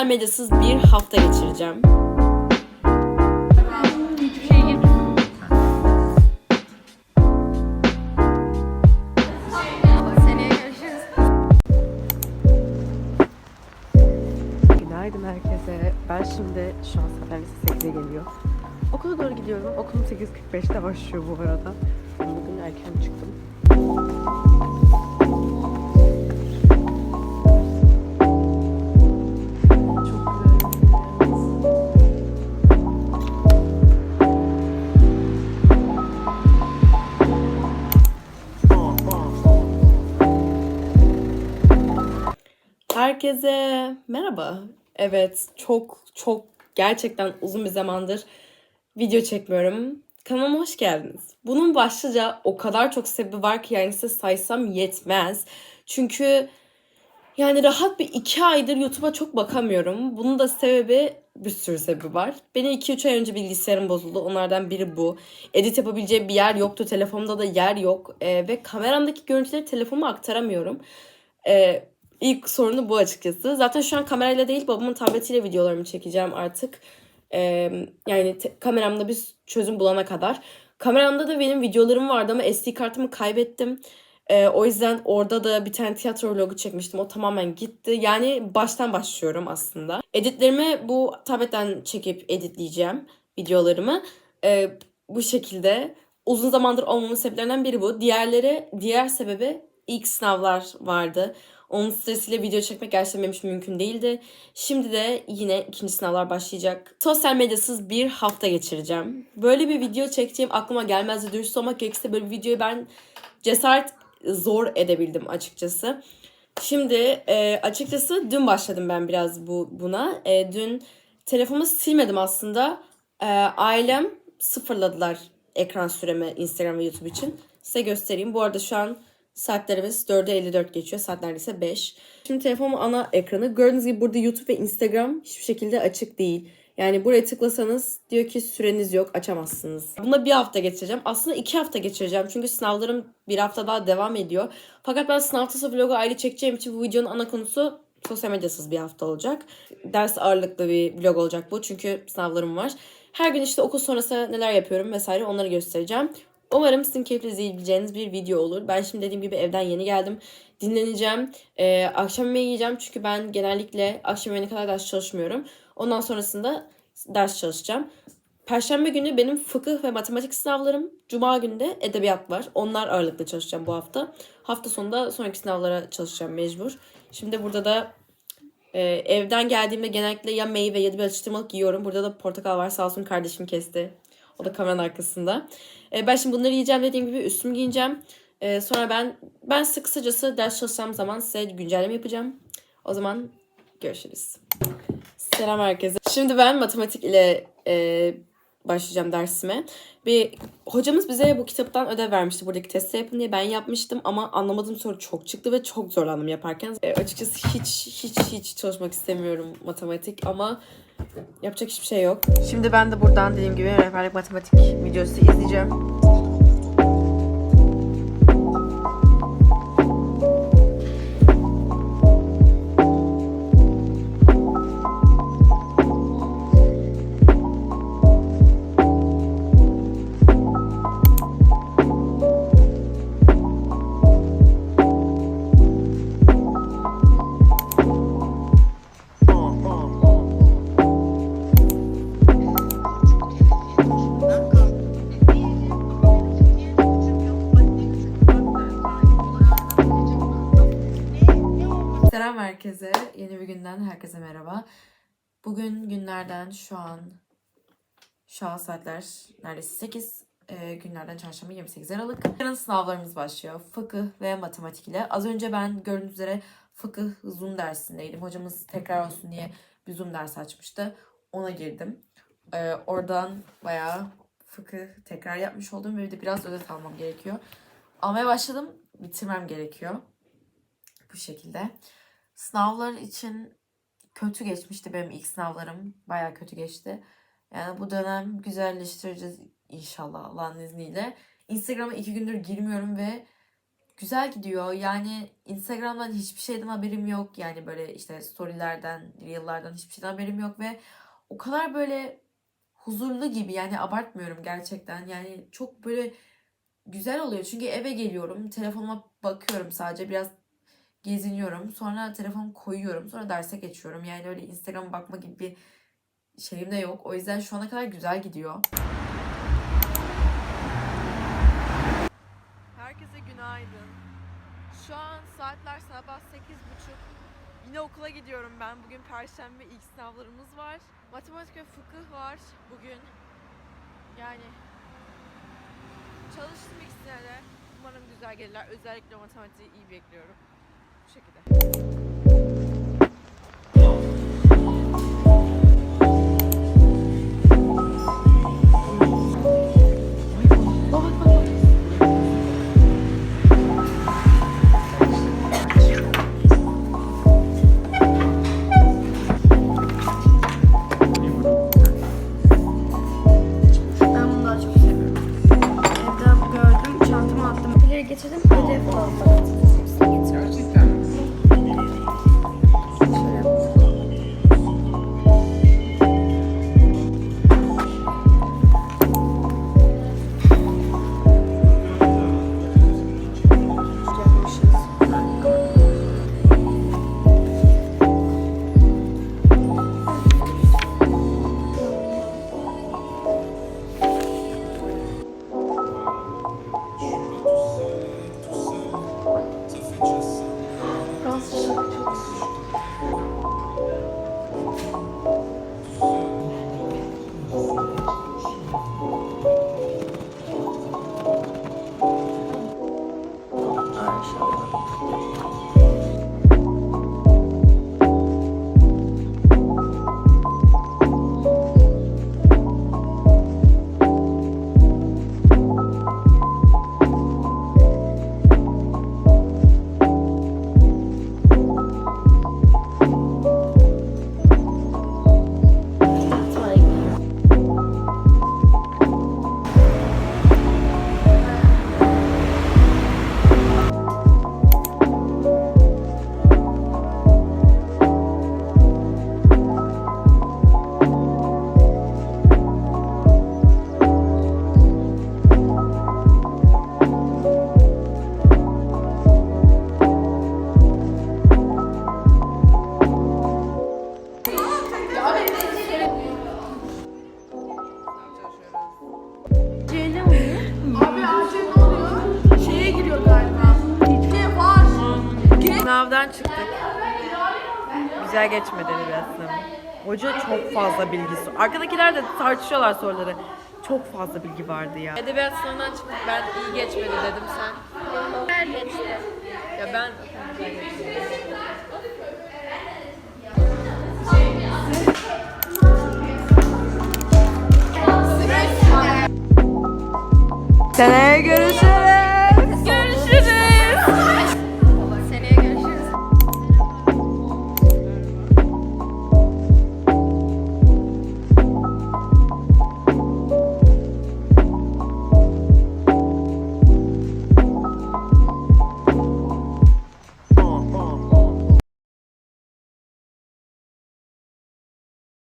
Sosyal medyasız bir hafta geçireceğim. Günaydın herkese. Ben şimdi şu an saatler lise 8'e geliyor. Okula doğru gidiyorum. Okulum 8.45'te başlıyor bu arada. Bugün erken çıktım. Herkese merhaba. Evet, çok çok gerçekten uzun bir zamandır video çekmiyorum. Kanalıma hoş geldiniz. Bunun başlıca o kadar çok sebebi var ki yani size saysam yetmez. Çünkü yani rahat bir iki aydır YouTube'a çok bakamıyorum. Bunun da sebebi bir sürü sebebi var. Benim 2-3 ay önce bilgisayarım bozuldu. Onlardan biri bu. Edit yapabileceğim bir yer yoktu. Telefonumda da yer yok. Ee, ve kameramdaki görüntüleri telefonuma aktaramıyorum. Ee, ilk sorunu bu açıkçası. Zaten şu an kamerayla değil babamın tabletiyle videolarımı çekeceğim artık. Ee, yani te- kameramda bir çözüm bulana kadar. Kameramda da benim videolarım vardı ama SD kartımı kaybettim. Ee, o yüzden orada da bir tane tiyatro vlogu çekmiştim. O tamamen gitti. Yani baştan başlıyorum aslında. Editlerimi bu tabletten çekip editleyeceğim videolarımı. Ee, bu şekilde. Uzun zamandır olmamın sebeplerinden biri bu. Diğerleri, diğer sebebi ilk sınavlar vardı. Onun stresiyle video çekmek gerçekten benim mümkün değildi. Şimdi de yine ikinci sınavlar başlayacak. Sosyal medyasız bir hafta geçireceğim. Böyle bir video çekeceğim aklıma gelmezdi. Dürüst olmak gerekirse böyle bir videoyu ben cesaret zor edebildim açıkçası. Şimdi e, açıkçası dün başladım ben biraz bu buna. E, dün telefonumu silmedim aslında. E, ailem sıfırladılar ekran süremi Instagram ve YouTube için. Size göstereyim. Bu arada şu an saatlerimiz 4'e 54 geçiyor. Saat neredeyse 5. Şimdi telefonumun ana ekranı. Gördüğünüz gibi burada YouTube ve Instagram hiçbir şekilde açık değil. Yani buraya tıklasanız diyor ki süreniz yok açamazsınız. Bunda bir hafta geçireceğim. Aslında iki hafta geçireceğim. Çünkü sınavlarım bir hafta daha devam ediyor. Fakat ben sınav tarzı vlogu ayrı çekeceğim için bu videonun ana konusu sosyal medyasız bir hafta olacak. Ders ağırlıklı bir vlog olacak bu. Çünkü sınavlarım var. Her gün işte okul sonrası neler yapıyorum vesaire onları göstereceğim. Umarım sizin keyifle izleyebileceğiniz bir video olur. Ben şimdi dediğim gibi evden yeni geldim. Dinleneceğim. Ee, akşam yemeği yiyeceğim çünkü ben genellikle akşam yemeğine kadar ders çalışmıyorum. Ondan sonrasında ders çalışacağım. Perşembe günü benim fıkıh ve matematik sınavlarım. Cuma günü de edebiyat var. Onlar ağırlıklı çalışacağım bu hafta. Hafta sonunda sonraki sınavlara çalışacağım mecbur. Şimdi burada da e, evden geldiğimde genellikle ya meyve ya da bir atıştırmalık yiyorum. Burada da portakal var. Sağ olsun kardeşim kesti. O da kameranın arkasında. E, ben şimdi bunları yiyeceğim dediğim gibi üstümü giyineceğim. E, sonra ben ben sık kısacası ders çalışacağım zaman size güncelleme yapacağım. O zaman görüşürüz. Selam herkese. Şimdi ben matematik ile e, başlayacağım dersime. Bir hocamız bize bu kitaptan ödev vermişti. Buradaki testi yapın diye ben yapmıştım ama anlamadığım soru çok çıktı ve çok zorlandım yaparken. E, açıkçası hiç hiç hiç çalışmak istemiyorum matematik ama yapacak hiçbir şey yok. Şimdi ben de buradan dediğim gibi rehberlik matematik videosu izleyeceğim. Herkese. Yeni bir günden herkese merhaba. Bugün günlerden şu an şu an saatler neredeyse 8 e, günlerden çarşamba 28 Aralık. Yarın sınavlarımız başlıyor. Fıkıh ve matematik ile. Az önce ben gördüğünüz üzere fıkıh Zoom dersindeydim. Hocamız tekrar olsun diye bir Zoom dersi açmıştı. Ona girdim. E, oradan bayağı fıkıh tekrar yapmış oldum ve bir de biraz özet almam gerekiyor. Almaya başladım. Bitirmem gerekiyor. Bu şekilde. Sınavlar için kötü geçmişti benim ilk sınavlarım. Baya kötü geçti. Yani bu dönem güzelleştireceğiz inşallah Allah'ın izniyle. Instagram'a iki gündür girmiyorum ve güzel gidiyor. Yani Instagram'dan hiçbir şeyden haberim yok. Yani böyle işte storylerden, reel'lardan hiçbir şeyden haberim yok ve o kadar böyle huzurlu gibi yani abartmıyorum gerçekten. Yani çok böyle güzel oluyor. Çünkü eve geliyorum, telefonuma bakıyorum sadece biraz geziniyorum. Sonra telefonu koyuyorum. Sonra derse geçiyorum. Yani öyle Instagram bakma gibi bir şeyim de yok. O yüzden şu ana kadar güzel gidiyor. Herkese günaydın. Şu an saatler sabah 8.30. Yine okula gidiyorum ben. Bugün perşembe ilk sınavlarımız var. Matematik ve fıkıh var bugün. Yani çalıştım ikisine de. Umarım güzel gelirler. Özellikle matematiği iyi bekliyorum. Bu şekilde. Sınavdan çıktık. Güzel geçmedi biraz. Hoca çok fazla bilgisi. Arkadakiler de tartışıyorlar soruları. Çok fazla bilgi vardı ya. Edebiyat sınavından çıktık. Ben iyi geçmedi dedim sen. Güzel geçti. Ya ben. Seneye görüşürüz.